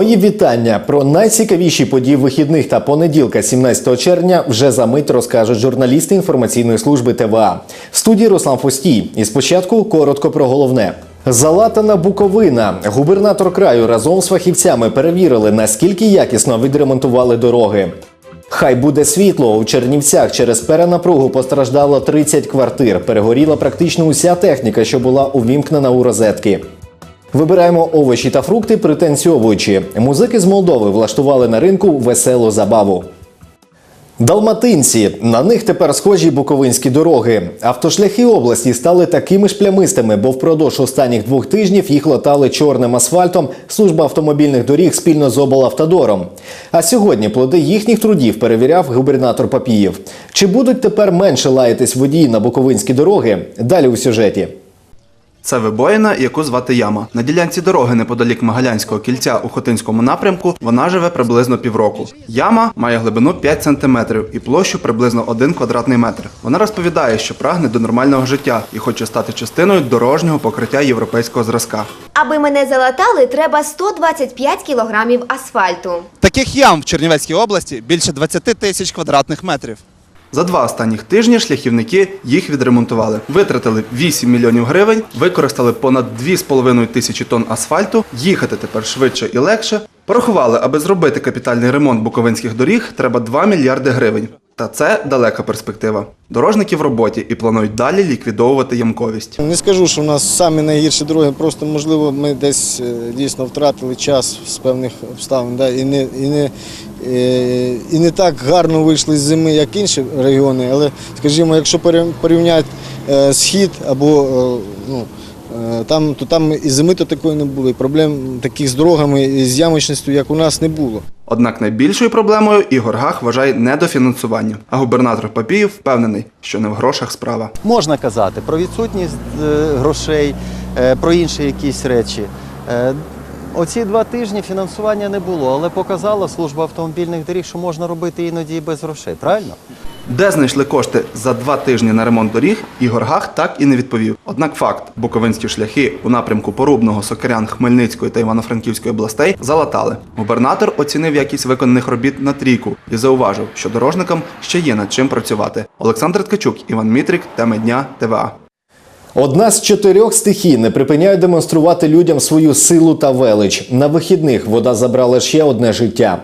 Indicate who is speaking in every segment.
Speaker 1: Мої вітання про найцікавіші події вихідних та понеділка, 17 червня, вже за мить розкажуть журналісти інформаційної служби ТВА. В студії Руслан Фостій. І спочатку коротко про головне. Залатана Буковина. Губернатор краю разом з фахівцями перевірили, наскільки якісно відремонтували дороги. Хай буде світло у Чернівцях. Через перенапругу постраждало 30 квартир. Перегоріла практично уся техніка, що була увімкнена у розетки. Вибираємо овочі та фрукти, пританцьовуючи. Музики з Молдови влаштували на ринку веселу забаву. Далматинці на них тепер схожі буковинські дороги. Автошляхи області стали такими ж плямистими, бо впродовж останніх двох тижнів їх латали чорним асфальтом служба автомобільних доріг спільно з облавтодором. А сьогодні плоди їхніх трудів перевіряв губернатор Папієв. Чи будуть тепер менше лаятись водії на буковинські дороги? Далі у сюжеті.
Speaker 2: Це вибоїна, яку звати Яма. На ділянці дороги неподалік Магалянського кільця у Хотинському напрямку вона живе приблизно півроку. Яма має глибину 5 см і площу приблизно 1 квадратний метр. Вона розповідає, що прагне до нормального життя і хоче стати частиною дорожнього покриття європейського зразка.
Speaker 3: Аби мене залатали, треба 125 кілограмів асфальту.
Speaker 4: Таких ям в Чернівецькій області більше 20 тисяч квадратних метрів.
Speaker 2: За два останніх тижні шляхівники їх відремонтували, витратили 8 мільйонів гривень, використали понад 2,5 тисячі тонн асфальту. Їхати тепер швидше і легше. Порахували, аби зробити капітальний ремонт буковинських доріг, треба 2 мільярди гривень. Та це далека перспектива. Дорожники в роботі і планують далі ліквідовувати ямковість.
Speaker 5: Не скажу, що в нас самі найгірші дороги, просто можливо ми десь е, дійсно втратили час з певних обставин. Да, і, не, і, не, і не так гарно вийшли з зими, як інші регіони. Але, скажімо, якщо порів- порівняти е, схід або е, ну, е, там, то там і зими то такої не було, і проблем таких з дорогами і з ямочністю, як у нас, не було.
Speaker 2: Однак найбільшою проблемою Ігор Гах вважає недофінансування. А губернатор Папіїв впевнений, що не в грошах справа.
Speaker 6: Можна казати про відсутність е, грошей, е, про інші якісь речі. Оці два тижні фінансування не було, але показала служба автомобільних доріг, що можна робити іноді і без грошей. Правильно?
Speaker 2: Де знайшли кошти за два тижні на ремонт доріг, Ігор Гах так і не відповів. Однак факт, буковинські шляхи у напрямку Порубного, Сокирян, Хмельницької та Івано-Франківської областей залатали. Губернатор оцінив якість виконаних робіт на трійку і зауважив, що дорожникам ще є над чим працювати. Олександр Ткачук, Іван Мітрик, теми дня ТВА.
Speaker 1: Одна з чотирьох стихій не припиняє демонструвати людям свою силу та велич. На вихідних вода забрала ще одне життя.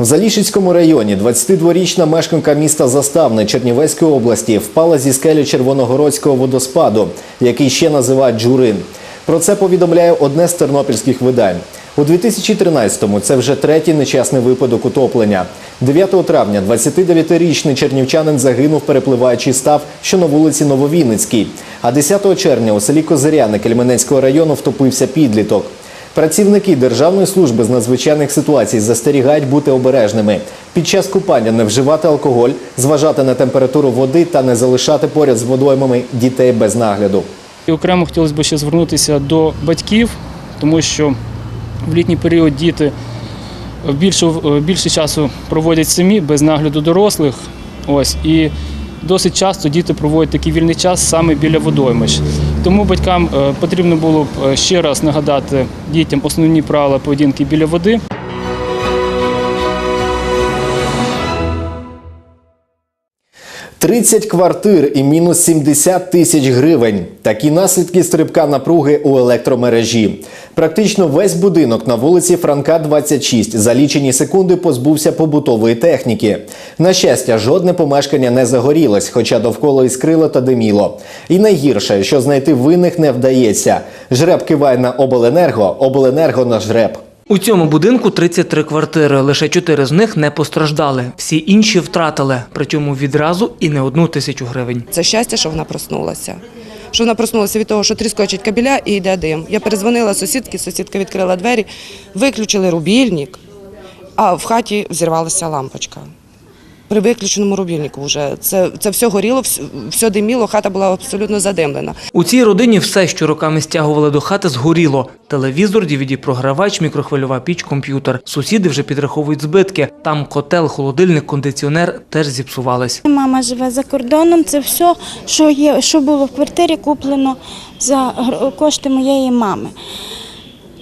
Speaker 1: В Залішицькому районі 22-річна мешканка міста Заставне Чернівецької області впала зі скелі Червоногородського водоспаду, який ще називають Джурин. Про це повідомляє одне з тернопільських видань. У 2013-му це вже третій нещасний випадок утоплення. 9 травня 29-річний чернівчанин загинув, перепливаючи став, що на вулиці Нововінницькій. А 10 червня у селі Козиряни Кельменецького району втопився підліток. Працівники Державної служби з надзвичайних ситуацій застерігають бути обережними. Під час купання не вживати алкоголь, зважати на температуру води та не залишати поряд з водоймами дітей без нагляду.
Speaker 7: І окремо хотілося б ще звернутися до батьків, тому що в літній період діти більше, більше часу проводять самі без нагляду дорослих. Ось і досить часто діти проводять такий вільний час саме біля водоймищ. Тому батькам е, потрібно було б е, ще раз нагадати дітям основні правила поведінки біля води.
Speaker 1: – 30 квартир і мінус 70 тисяч гривень. Такі наслідки стрибка напруги у електромережі. Практично весь будинок на вулиці Франка, 26 за лічені секунди позбувся побутової техніки. На щастя, жодне помешкання не загорілось, хоча довкола іскрило та диміло. І найгірше, що знайти винних не вдається. Жреб киває на обленерго, обленерго на жреб.
Speaker 8: У цьому будинку 33 квартири. Лише 4 з них не постраждали. Всі інші втратили, причому відразу і не одну тисячу гривень.
Speaker 9: Це щастя, що вона проснулася. Що вона проснулася від того, що тріскочить кабеля і йде дим. Я перезвонила сусідці, сусідка відкрила двері, виключили рубільник, а в хаті взірвалася лампочка. При виключеному рубільнику вже це, це все горіло, все, все диміло, хата була абсолютно задимлена.
Speaker 8: У цій родині все, що роками стягували до хати, згоріло. Телевізор, DVD-програвач, мікрохвильова піч, комп'ютер. Сусіди вже підраховують збитки. Там котел, холодильник, кондиціонер теж зіпсувались.
Speaker 10: Мама живе за кордоном. Це все, що є, що було в квартирі, куплено за гр- кошти моєї мами.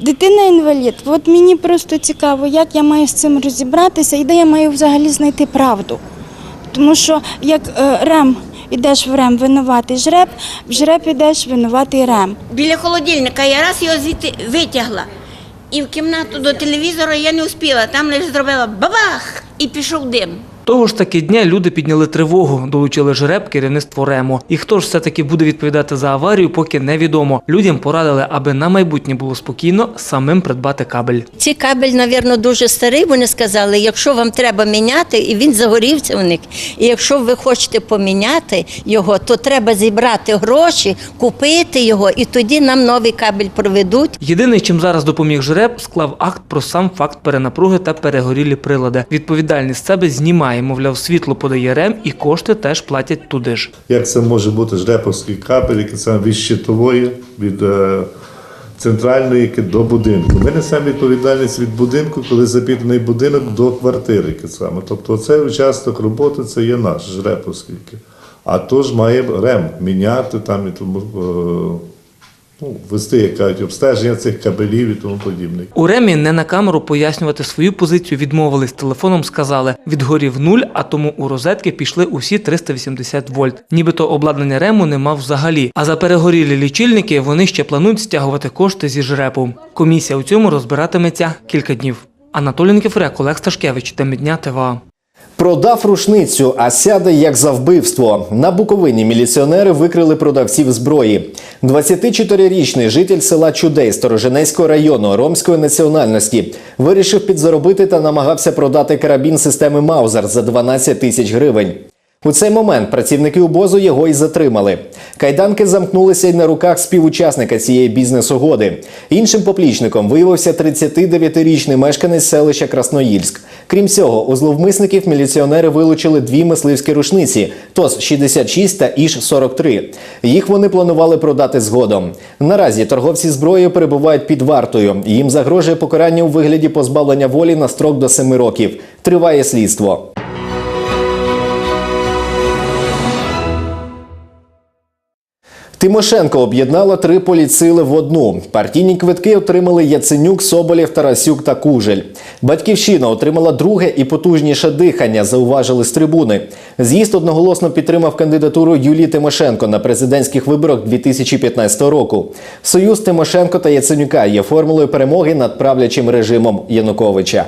Speaker 10: Дитина інвалід. От мені просто цікаво, як я маю з цим розібратися і де я маю взагалі знайти правду. Тому що як е, рем, ідеш в рем винуватий жреб, в жреб ідеш винуватий рем.
Speaker 11: Біля холодильника я раз його звідти витягла. І в кімнату до телевізора я не успіла. Там лише зробила бабах і пішов дим.
Speaker 8: Того ж таки дня люди підняли тривогу, долучили жреб керівництво РЕМу. І хто ж все-таки буде відповідати за аварію, поки невідомо. Людям порадили, аби на майбутнє було спокійно, самим придбати кабель.
Speaker 11: Цей кабель, мабуть, дуже старий. Вони сказали, якщо вам треба міняти, і він загорівся у них. І якщо ви хочете поміняти його, то треба зібрати гроші, купити його, і тоді нам новий кабель проведуть.
Speaker 8: Єдиний, чим зараз допоміг жреб, склав акт про сам факт перенапруги та перегорілі прилади. Відповідальність себе знімає, мовляв, світло подає РЕМ і кошти теж платять туди ж.
Speaker 12: Як це може бути жреповський кабель, який саме від щитової, від е, центральної які до будинку. Ми несемо відповідальність від будинку, коли запітаний будинок до квартири. які саме. Тобто цей участок роботи це є наш жреповський. А то ж має рем міняти там і тому. Ну, вести як кажуть, обстеження цих кабелів і тому подібне.
Speaker 8: У ремі не на камеру пояснювати свою позицію відмовились. Телефоном сказали, відгорів нуль, а тому у розетки пішли усі 380 вольт. Нібито обладнання рему не мав взагалі. А за перегорілі лічильники вони ще планують стягувати кошти зі жрепу. Комісія у цьому розбиратиметься кілька днів. Анатолій Никифоряк, Олег Сташкевич, теми дня ТВА.
Speaker 1: Продав рушницю, а сяде як за вбивство. На Буковині міліціонери викрили продавців зброї. 24-річний житель села Чудей Стороженецького району ромської національності вирішив підзаробити та намагався продати карабін системи Маузер за 12 тисяч гривень. У цей момент працівники обозу його і затримали. Кайданки замкнулися й на руках співучасника цієї бізнес-угоди. Іншим поплічником виявився 39-річний мешканець селища Красноїльськ. Крім цього, у зловмисників міліціонери вилучили дві мисливські рушниці ТОС-66 та Іж-43. Їх вони планували продати згодом. Наразі торговці зброєю перебувають під вартою. Їм загрожує покарання у вигляді позбавлення волі на строк до 7 років. Триває слідство. Тимошенко об'єднала три політсили в одну. Партійні квитки отримали Яценюк, Соболєв, Тарасюк та Кужель. Батьківщина отримала друге і потужніше дихання, зауважили з трибуни. З'їзд одноголосно підтримав кандидатуру Юлії Тимошенко на президентських виборах 2015 року. Союз Тимошенко та Яценюка є формулою перемоги над правлячим режимом Януковича.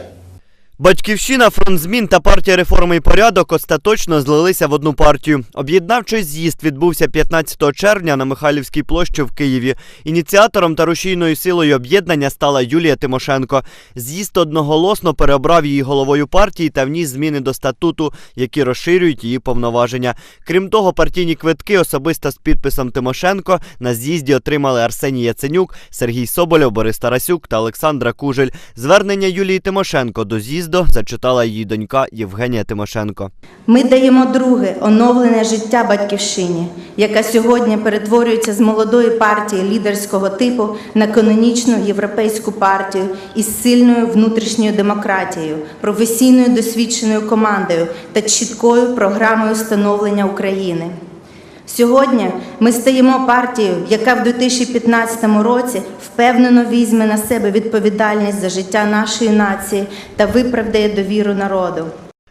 Speaker 13: Батьківщина, фронт змін та партія реформи і порядок остаточно злилися в одну партію. Об'єднавчий з'їзд відбувся 15 червня на Михайлівській площі в Києві. Ініціатором та рушійною силою об'єднання стала Юлія Тимошенко. З'їзд одноголосно переобрав її головою партії та вніс зміни до статуту, які розширюють її повноваження. Крім того, партійні квитки особисто з підписом Тимошенко на з'їзді отримали Арсеній Яценюк, Сергій Соболєв, Борис Тарасюк та Олександра Кужель. Звернення Юлії Тимошенко до з'їзду зачитала її донька Євгенія Тимошенко.
Speaker 14: Ми даємо друге оновлене життя батьківщині, яка сьогодні перетворюється з молодої партії лідерського типу на канонічну європейську партію із сильною внутрішньою демократією, професійною досвідченою командою та чіткою програмою становлення України. Сьогодні ми стаємо партією, яка в 2015 році впевнено візьме на себе відповідальність за життя нашої нації та виправдає довіру народу.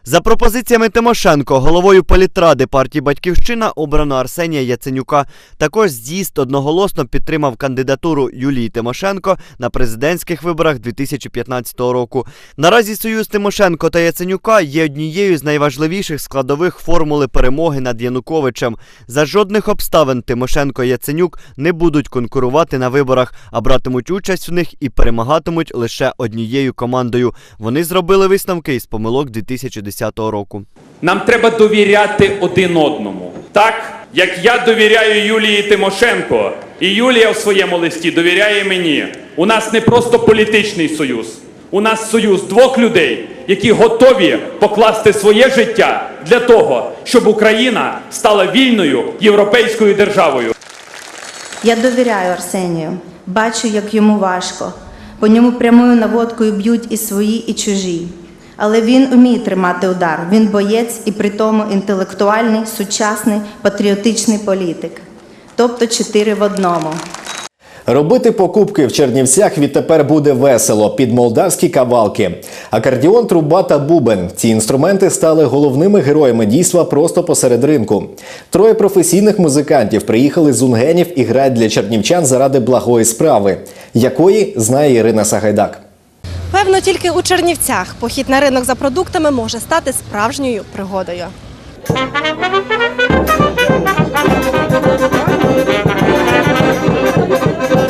Speaker 13: За пропозиціями Тимошенко, головою політради партії Батьківщина обрано Арсенія Яценюка. Також з'їзд одноголосно підтримав кандидатуру Юлії Тимошенко на президентських виборах 2015 року. Наразі союз Тимошенко та Яценюка є однією з найважливіших складових формули перемоги над Януковичем. За жодних обставин Тимошенко і Яценюк не будуть конкурувати на виборах, а братимуть участь в них і перемагатимуть лише однією командою. Вони зробили висновки із помилок 2010 року.
Speaker 15: Нам треба довіряти один одному. Так, як я довіряю Юлії Тимошенко, і Юлія в своєму листі довіряє мені. У нас не просто політичний союз, у нас союз двох людей, які готові покласти своє життя для того, щоб Україна стала вільною європейською державою.
Speaker 14: Я довіряю Арсенію, бачу, як йому важко. По ньому прямою наводкою б'ють і свої, і чужі. Але він уміє тримати удар. Він боєць і при тому інтелектуальний, сучасний, патріотичний політик. Тобто чотири в одному.
Speaker 1: Робити покупки в Чернівцях відтепер буде весело під молдавські кавалки. Акордіон, труба та бубен. Ці інструменти стали головними героями дійства просто посеред ринку. Троє професійних музикантів приїхали з Унгенів і грають для чернівчан заради благої справи, якої знає Ірина Сагайдак.
Speaker 16: Певно, тільки у Чернівцях похід на ринок за продуктами може стати справжньою пригодою.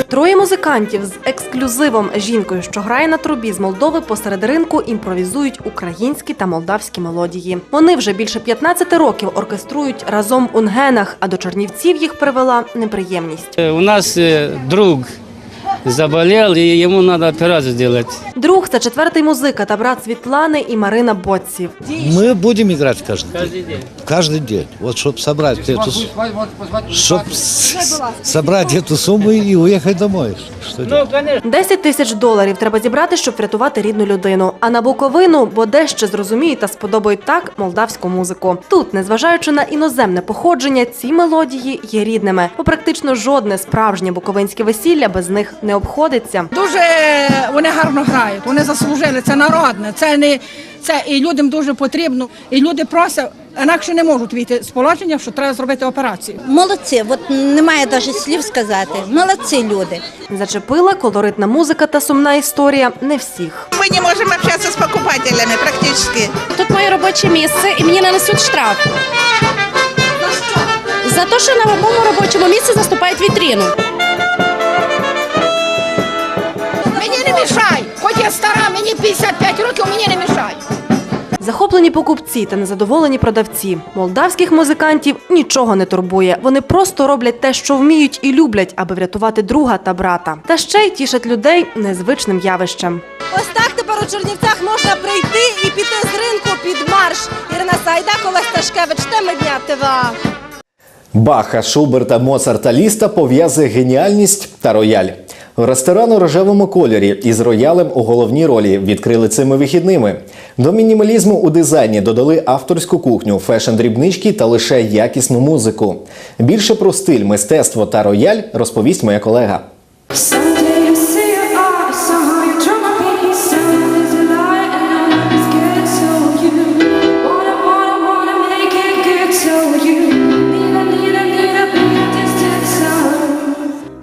Speaker 16: Троє музикантів з ексклюзивом жінкою, що грає на трубі з Молдови посеред ринку, імпровізують українські та молдавські мелодії. Вони вже більше 15 років оркеструють разом у Нгенах, а до Чернівців їх привела неприємність.
Speaker 17: У нас э, друг заболел, и ему надо операцию сделать.
Speaker 16: Друг це четвертий музика та брат Світлани і Марина Боців.
Speaker 18: Мы будем играть каждый день.
Speaker 17: Каждый день.
Speaker 18: Каждый день. Вот чтобы собрать эту, с- чтоб с- собрать эту сумму и уехать домой. Что делать?
Speaker 16: 10 тисяч доларів треба зібрати, щоб врятувати рідну людину. А на Буковину, бо дещо зрозуміють та сподобають так молдавську музику. Тут, незважаючи на іноземне походження, ці мелодії є рідними, бо практично жодне справжнє буковинське весілля без них не обходиться.
Speaker 19: Дуже вони гарно грають, вони заслужили. Це народне, це не це і людям дуже потрібно. І люди просять, інакше не можуть вийти з положення, що треба зробити операцію.
Speaker 11: Молодці, от немає навіть слів сказати. Молодці люди.
Speaker 16: Зачепила колоритна музика та сумна історія не всіх.
Speaker 20: Мы не можем общаться с покупателями практически.
Speaker 21: Тут моє робоче місце і мені нанесуть штраф. За те, що на моєму робочому місці заступають вітрину.
Speaker 19: Мені не мішай, хоч я стара, мені 55 років, мені не мішай.
Speaker 16: Захоплені покупці та незадоволені продавці. Молдавських музикантів нічого не турбує. Вони просто роблять те, що вміють і люблять, аби врятувати друга та брата. Та ще й тішать людей незвичним явищем. Ось так тепер у Чернівцях можна прийти і піти з ринку під марш. Ірина Сайда, Олег Сташкевич, теми дня ТВА.
Speaker 1: Баха, Шуберта, Моцарта Ліста пов'язує геніальність та рояль. Ресторан у рожевому кольорі із роялем у головній ролі відкрили цими вихідними. До мінімалізму у дизайні додали авторську кухню, фешн-дрібнички та лише якісну музику. Більше про стиль, мистецтво та рояль розповість моя колега.
Speaker 22: –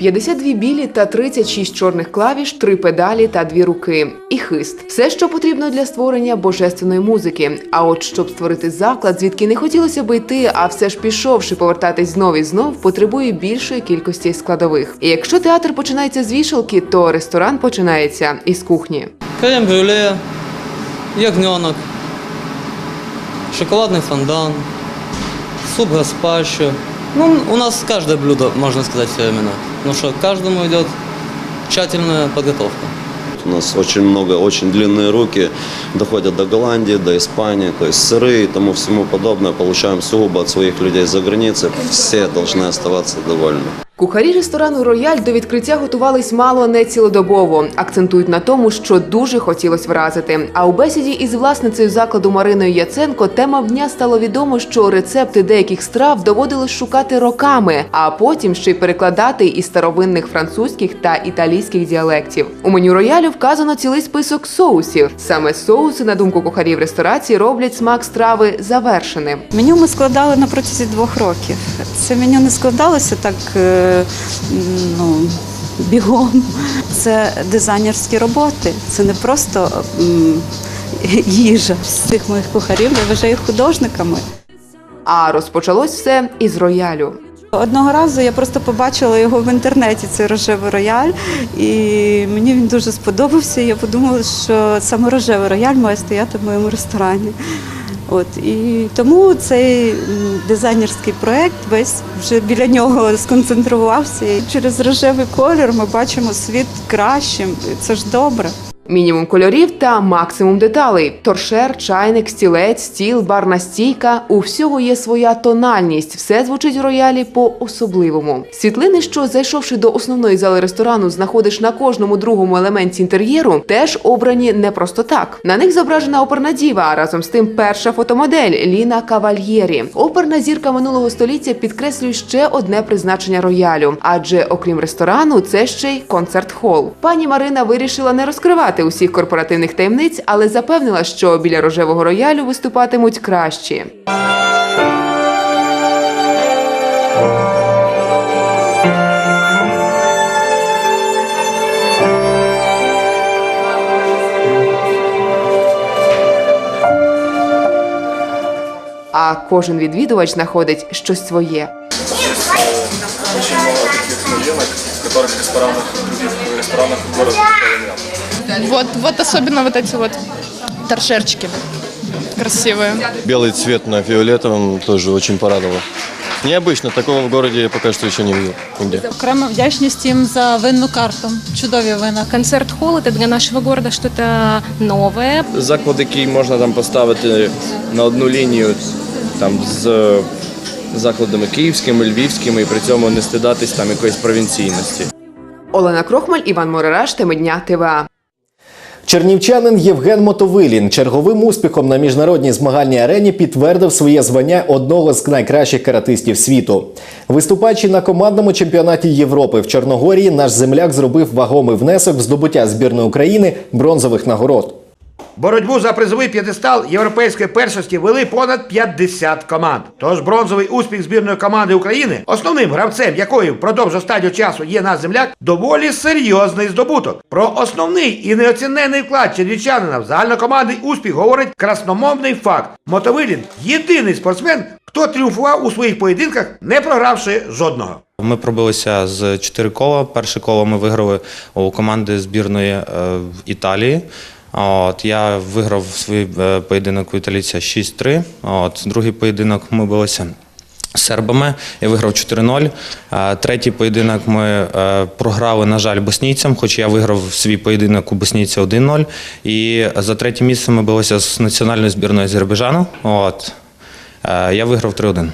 Speaker 22: 52 білі та 36 чорних клавіш, три педалі та дві руки. І хист все, що потрібно для створення божественної музики. А от щоб створити заклад, звідки не хотілося би йти, а все ж пішовши повертатись знов і знов, потребує більшої кількості складових. І якщо театр починається з вішалки, то ресторан починається із кухні.
Speaker 17: Крем-брюле, ягненок, шоколадный фондан, суп гаспачо. Ну, у нас каждое блюдо, можно сказать, фирменное. Потому что к каждому идет тщательная подготовка.
Speaker 23: У нас очень много, очень длинные руки, доходят до Голландии, до Испании, то есть сыры и тому всему подобное получаем сугубо от своих людей за границей. Все должны оставаться довольны.
Speaker 22: Кухарі ресторану Рояль до відкриття готувались мало не цілодобово. Акцентують на тому, що дуже хотілось вразити. А у бесіді із власницею закладу Мариною Яценко тема дня стало відомо, що рецепти деяких страв доводилось шукати роками, а потім ще й перекладати із старовинних французьких та італійських діалектів. У меню роялю вказано цілий список соусів. Саме соуси, на думку кухарів ресторації, роблять смак страви завершеним.
Speaker 24: Меню ми складали на протязі двох років. Це меню не складалося так е, ну, бігом. Це дизайнерські роботи, це не просто їжа. Всіх моїх кухарів я вважаю художниками.
Speaker 22: А розпочалось все із роялю.
Speaker 24: Одного разу я просто побачила його в інтернеті, цей рожевий рояль, і мені він дуже сподобався. і Я подумала, що саме рожевий рояль має стояти в моєму ресторані. От і тому цей дизайнерський проект весь вже біля нього сконцентрувався. І через рожевий колір ми бачимо світ кращим. Це ж добре.
Speaker 22: Мінімум кольорів та максимум деталей: торшер, чайник, стілець, стіл, барна стійка. У всього є своя тональність. Все звучить в роялі по-особливому. Світлини, що зайшовши до основної зали ресторану, знаходиш на кожному другому елементі інтер'єру, теж обрані не просто так. На них зображена оперна діва, а разом з тим перша фотомодель Ліна Кавальєрі. Оперна зірка минулого століття підкреслює ще одне призначення роялю, адже окрім ресторану, це ще й концерт-хол. Пані Марина вирішила не розкривати усіх корпоративних таємниць, але запевнила, що біля рожевого роялю виступатимуть кращі. А кожен відвідувач знаходить щось своє.
Speaker 25: Очень много таких новинок, которых в ресторанах, других ресторанах города нет.
Speaker 26: Вот, вот особенно вот эти вот торшерчики красивые.
Speaker 27: Белый цвет на фиолетовом тоже очень порадовал. Необычно, такого в городе я пока что еще не видел нигде.
Speaker 28: Окремо вдячність їм за винну карту. Чудові вина.
Speaker 26: Концерт-холл это для нашего города что-то новое.
Speaker 29: Заклад, який можна там поставити на одну лінію там з закладами київськими, львівськими, і при цьому не стидатись там якоїсь провінційності.
Speaker 22: Олена Крохмаль, Іван Морераш, теми дня ТВА.
Speaker 1: Чернівчанин Євген Мотовилін черговим успіхом на міжнародній змагальній арені підтвердив своє звання одного з найкращих каратистів світу. Виступаючи на командному чемпіонаті Європи в Чорногорії, наш земляк зробив вагомий внесок в здобуття збірної України бронзових нагород.
Speaker 30: Боротьбу за призовий п'єдестал європейської першості вели понад 50 команд. Тож бронзовий успіх збірної команди України, основним гравцем якої впродовж останнього часу є наш земляк, доволі серйозний здобуток. Про основний і неоцінений вклад чернівчанина в загальнокомандний успіх говорить красномовний факт. Мотовилін єдиний спортсмен, хто тріумфував у своїх поєдинках, не програвши жодного.
Speaker 31: Ми пробилися з чотири кола. Перше коло ми виграли у команди збірної е, Італії. От, я виграв свій е, поєдинок у італійця 6-3. От, другий поєдинок ми билися з сербами. Я виграв 4-0. Е, Третій поєдинок ми е, програли, на жаль, боснійцям, хоч я виграв свій поєдинок у боснійця 1-0. І за третє місце ми билися з національною збірною Азербайджану. От. Я виграв 3-1.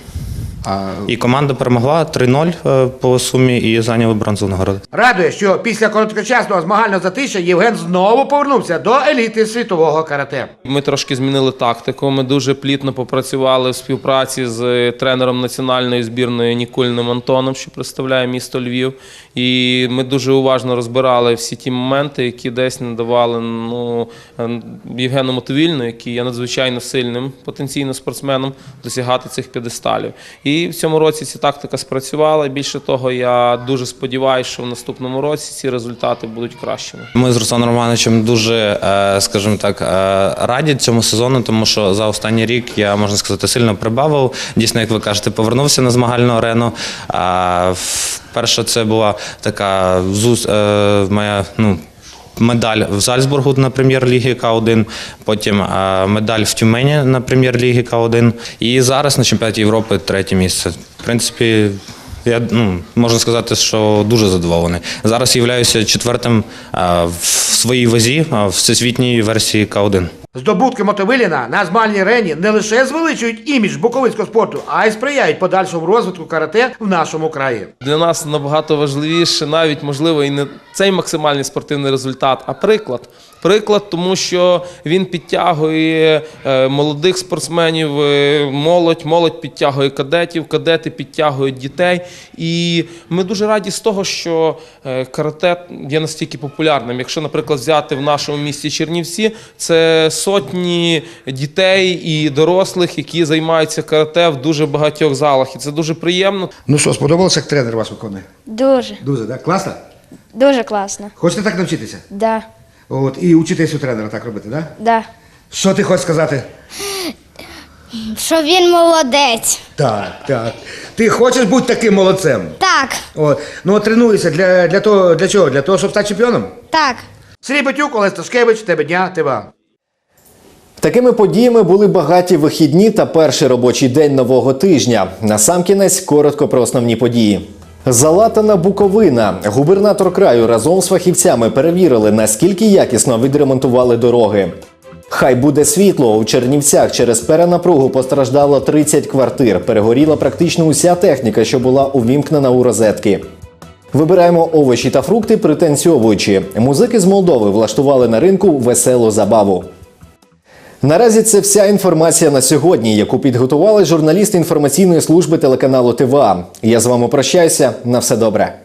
Speaker 31: І команда перемогла 3-0 е, по сумі і зайняли бронзову нагороду.
Speaker 30: Радує, що після короткочасного змагального затища Євген знову повернувся до еліти світового карате.
Speaker 32: Ми трошки змінили тактику. Ми дуже плітно попрацювали в співпраці з тренером національної збірної Нікольним Антоном, що представляє місто Львів. І ми дуже уважно розбирали всі ті моменти, які десь не давали ну, е, Євгену Мотовільну, який є надзвичайно сильним потенційно спортсменом, досягати цих п'єдесталів. І в цьому році ця тактика спрацювала. Більше того, я дуже сподіваюся, що в наступному році ці результати будуть кращими.
Speaker 31: Ми з Русланом Романовичем дуже, е, скажімо так, е, раді цьому сезону, тому що за останній рік я можна сказати сильно прибавив. Дійсно, як ви кажете, повернувся на змагальну арену. А, в- це була така е, моя ну. Медаль в Зальцбургу на прем'єр-лігі К1, потім е, медаль в Тюмені на прем'єр-лігі К1. І зараз на чемпіонаті Європи третє місце. В принципі, я ну, можна сказати, що дуже задоволений. Зараз являюся четвертим е, в своїй вазі е, в всесвітній версії К1.
Speaker 30: Здобутки Мотовиліна на змальній арені не лише звеличують імідж буковинського спорту, а й сприяють подальшому розвитку карате в нашому краї.
Speaker 32: Для нас набагато важливіше, навіть можливо, і не цей максимальний спортивний результат, а приклад. Приклад, тому що він підтягує е, молодих спортсменів, е, молодь, молодь підтягує кадетів, кадети підтягують дітей. І ми дуже раді з того, що е, карате є настільки популярним. Якщо, наприклад, взяти в нашому місті Чернівці, це сотні дітей і дорослих, які займаються карате в дуже багатьох залах. І це дуже приємно.
Speaker 30: Ну що, сподобалося, як тренер вас виконує?
Speaker 33: Дуже,
Speaker 30: Дуже, так? Класно?
Speaker 33: дуже класно.
Speaker 30: Хочете так навчитися?
Speaker 33: Да,
Speaker 30: От, і учитись у тренера так робити, так?
Speaker 33: да.
Speaker 30: Що ти хочеш сказати?
Speaker 33: Що він молодець.
Speaker 30: Так, так. Ти хочеш бути таким молодцем?
Speaker 33: Так,
Speaker 30: О, ну от тренуйся для, для того, для чого? Для того, щоб стати чемпіоном?
Speaker 33: так.
Speaker 30: Сергій Батюк, Олег Сташкевич, тебе дня, тебе.
Speaker 1: Такими подіями були багаті вихідні та перший робочий день нового тижня. Насамкінець коротко про основні події. Залатана Буковина. Губернатор краю разом з фахівцями перевірили, наскільки якісно відремонтували дороги. Хай буде світло. У Чернівцях через перенапругу постраждало 30 квартир. Перегоріла практично уся техніка, що була увімкнена у розетки. Вибираємо овочі та фрукти, пританцьовуючи. Музики з Молдови влаштували на ринку веселу забаву. Наразі це вся інформація на сьогодні, яку підготували журналісти інформаційної служби телеканалу ТВА. Я з вами прощаюся. На все добре.